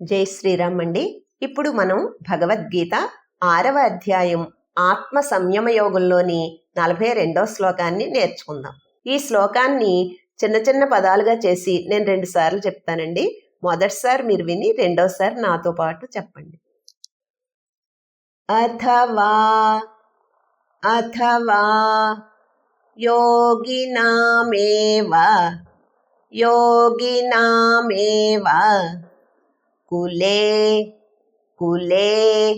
జై శ్రీరామ్ అండి. ఇప్పుడు మనం భగవద్గీత ఆరవ అధ్యాయం ఆత్మ సంయమ యోగంలోని నలభై రెండో శ్లోకాన్ని నేర్చుకుందాం. ఈ శ్లోకాన్ని చిన్న చిన్న పదాలుగా చేసి నేను రెండు సార్లు చెప్తానండి. మొదటిసారి మీరు విని రెండోసారి నాతో పాటు చెప్పండి. అథవా అథవా యోగినామేవ యోగినామేవ कुले कुले,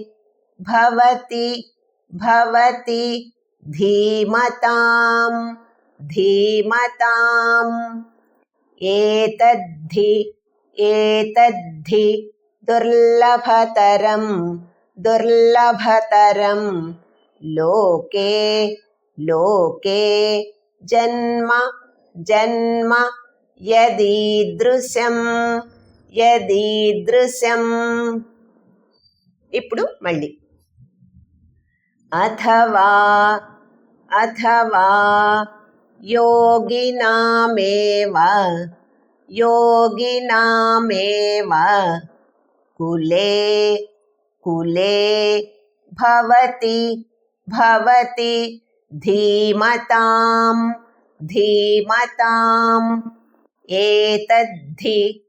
भवति भवति, धीमताम् धीमताम्। एतद्धि एतद्धि दुर्लभतरं दुर्लभतरं लोके लोके, जन्म जन्म, यदीदृशम्। యదీదృశ్యం ఇప్పుడు మళ్ళీ. అథవా అథవా యోగినామేవ యోగినామేవ కులే కులే భవతి భవతి ధీమతాం ధీమతాం ఏతద్ధి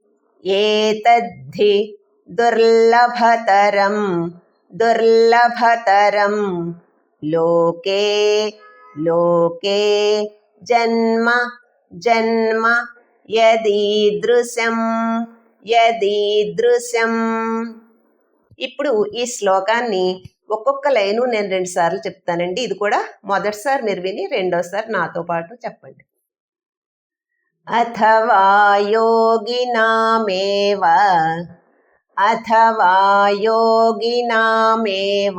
ఏతద్ధి దుర్లభతరం దుర్లభతరం. లోకే లోకే జన్మ జన్మ యదీదృశం యదీదృశం ఇప్పుడు ఈ శ్లోకాన్ని ఒక్కొక్క లైను నేను రెండు సార్లు చెప్తానండి. ఇది కూడా మొదటిసారి మీరు విని రెండోసారి నాతో పాటు చెప్పండి. अथवा योगिनामेव। अथवा योगिनामेव।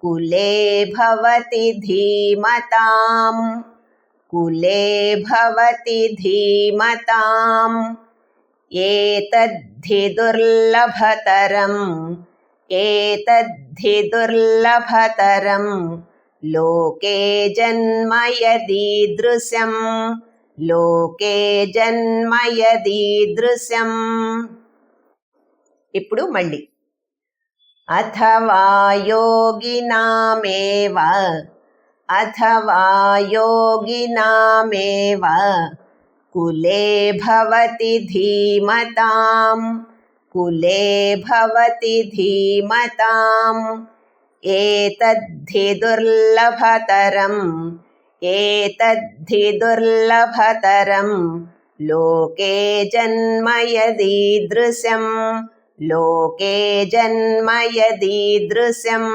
कुले भवति धीमताम्। कुले भवति धीमताम्। एतद्धि दुर्लभतरम्। एतद्धि दुर्लभतरम्। लोके जन्म यदीदृशम्। లోకే జన్మ యదీదృశం ఇప్పుడు మళ్ళీ. అథవా యోగినామేవ అథవా యోగినామేవ కులే భవతి ధీమతాం కులే భవతి ధీమతాం ఏతద్ధి దుర్లభతరం ఏతద్ధి దుర్లభతరం లోకే జన్మ యదీదృశం లోకే జన్మ యదీదృశం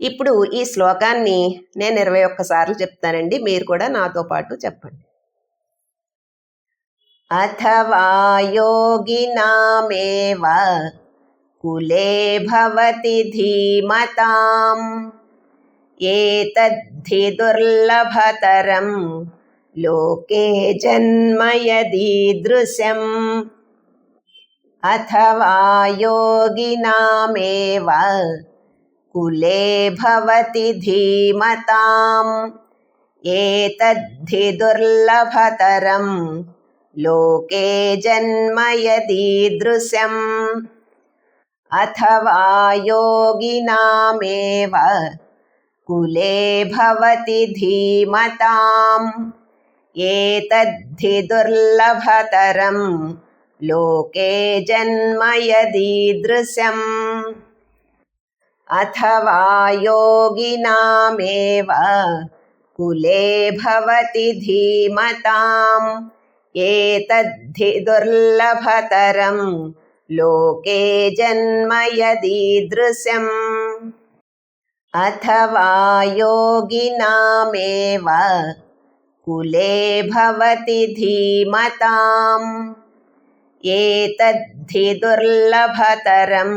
ఇప్పుడు ఈ శ్లోకాన్ని నేను ఇరవై ఒక్కసార్లు చెప్తానండి మీరు కూడా నాతో పాటు చెప్పండి. అథవా యోగినామేవ కులే భవతి ధీమతాం. एतद्धि दुर्लभतरं लोके जन्म यदीदृशम् अथवा योगिनामेव कुले भवति धीमताम्। एतद्धि दुर्लभतरं लोके जन्म यदीदृशम् अथवा योगिनामेव कुले भवति धीमताम्। एतद्धि दुर्लभतरं लोके जन्म यदीदृशम् अथवा योगिनामेव कुले भवति धीमताम्। एतद्धि दुर्लभतरं लोके जन्म यदीदृशम् अथवा योगिनामेव कुले भवति धीमताम्। एतद्धि दुर्लभतरं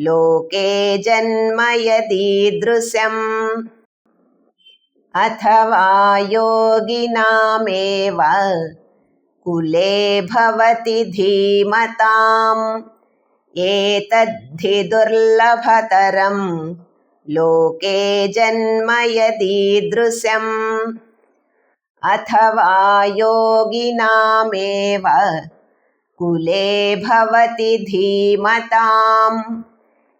लोके जन्म यदीदृशम् अथवा योगिनामेव कुले भवति धीमताम्। एतद्धि दुर्लभतरम् लोके जन्म यदीदृशम् अथवा योगिनामेव कुले भवति धीमताम्।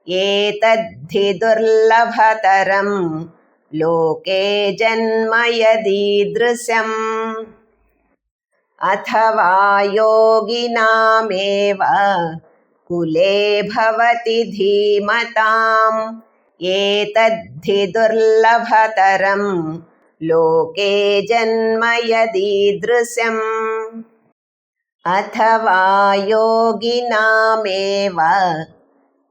एतद्धि दुर्लभतरं लोके जन्म यदीदृश्यम् अथवा योगिनामेव कुले भवति धीमताम्। एतद्धि दुर्लभतरं लोके जन्म यदीदृशम् अथवा योगिनामेव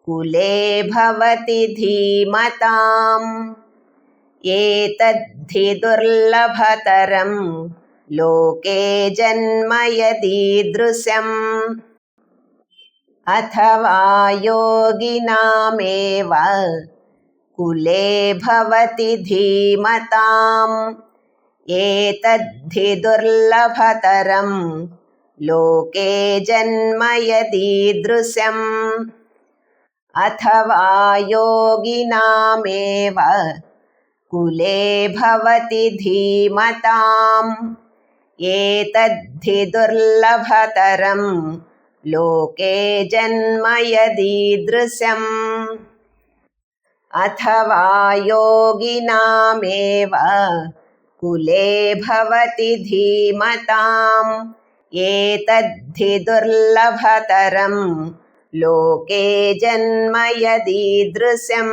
कुले भवति धीमताम्। एतद्धि दुर्लभतरं लोके जन्म यदीदृशम् अथवा योगिनामेव कुले भवति धीमताम्। एतद्धि दुर्लभतरं लोके जन्म यदीदृशम् अथवा योगिनामेव कुले भवति धीमताम्। एतद्धि दुर्लभतरं लोके जन्म यदीदृशम् अथवा योगिनामेव कुले भवति धीमताम्। एतद्धि दुर्लभतरं लोके जन्म यदीदृशम्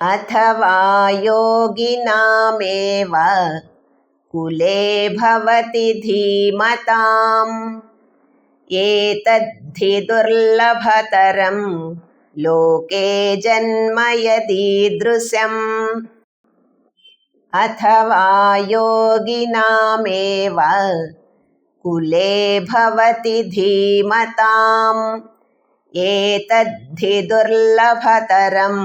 अथवा योगिनामेव कुले भवति धीमताम्। एतद्धि दुर्लभतरं लोके जन्म यदीदृशम् अथवा योगिनामेव कुले भवति धीमताम्। एतद्धि दुर्लभतरं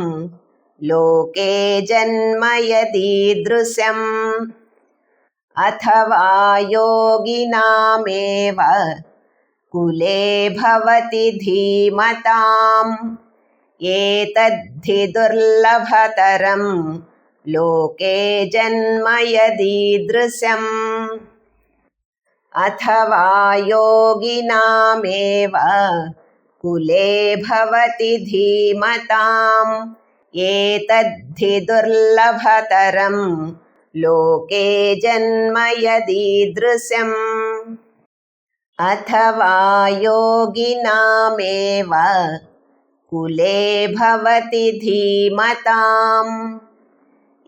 लोके जन्म यदीदृशम् अथवा योगिनामेव कुले भवति धीमताम् एतद्धि दुर्लभतरं लोके जन्म यदीदृशम् अथवा योगिनामेव कुले भवति धीमताम्। एतद्धि दुर्लभतरं लोके जन्म यदीदृशम् अथवा योगिनामेव कुले भवति धीमताम्।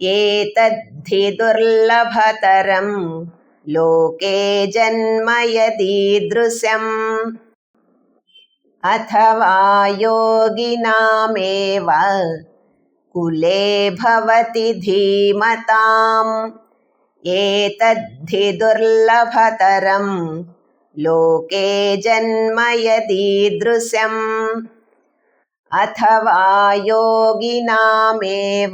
एतद्धि दुर्लभतरं लोके जन्म यदीदृशम् अथवा योगिनामेव कुले भवति धीमताम्। एतद्धि दुर्लभतरं लोके जन्म यदीदृशम् अथवा योगिनामेव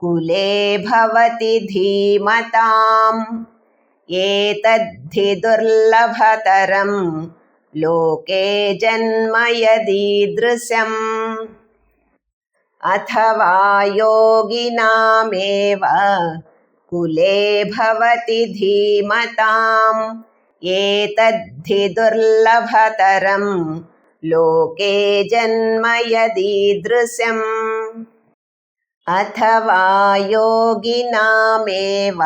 कुले भवति धीमताम्। एतद्धि दुर्लभतरं लोके जन्म यदीदृशम् अथवा योगिनामेव कुले भवति धीमताम्। एतद्धि दुर्लभतरं लोके जन्म यदीदृशम् अथवा योगिनामेव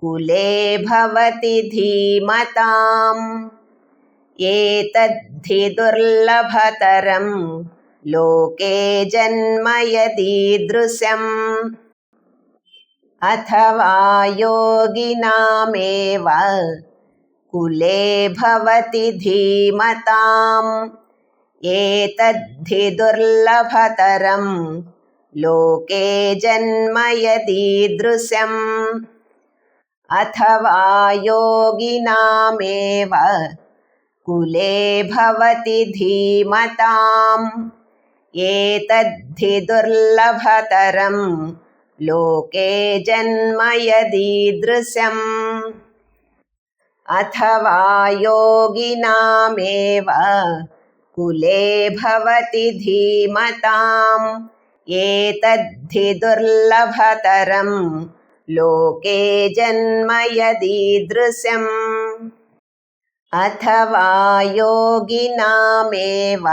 कुले भवति धीमताम्। एतद्धि दुर्लभतरं लोके जन्म यदीदृशम् अथवा योगिनामेव कुले भवति धीमताम्। एतद्धि दुर्लभतरं लोके जन्म यदीदृशम् अथवा योगिनामेव कुले भवति धीमताम्। एतद्धि दुर्लभतरं लोके जन्म यदीदृशम् अथवा योगिनामेव कुले भवति धीमताम्। एतद्धि दुर्लभतरं लोके जन्म यदीदृशम् अथवा योगिनामेव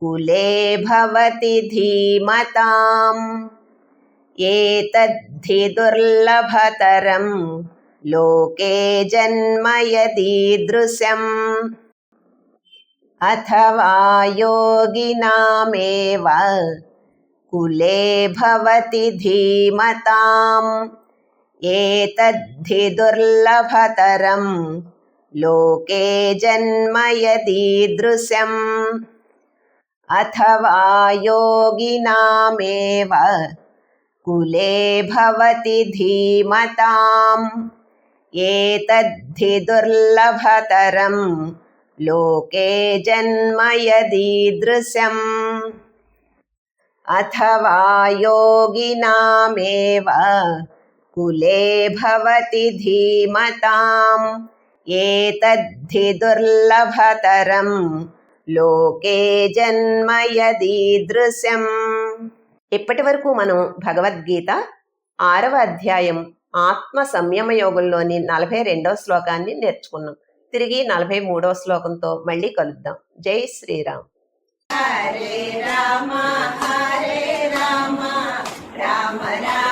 कुले भवति धीमताम्। एतद्धि दुर्लभतरं लोके जन्म यदीदृशम् अथवा योगिनामेव कुले भवति धीमताम्। एतद्धि दुर्लभतरं लोके जन्म यदीदृशम् अथवा योगिनामेव कुले भवति धीमताम् ఏతద్ధి దుర్లభతరం లోకే జన్మ యదీదృశం అథవా యోగినామేవ కులే భవతి ధీమతాం. ఏతద్ధి దుర్లభతరం లోకే జన్మ యదీదృశం ఇప్పటి వరకు మనం భగవద్గీత ఆరవ అధ్యాయం ఆత్మ సంయమ యోగంలోని నలభై రెండో శ్లోకాన్ని నేర్చుకున్నాం. తిరిగి నలభై మూడో శ్లోకంతో మళ్ళీ కలుద్దాం. జై శ్రీరామ్. హరే రామ హరే రామ రామ రామ.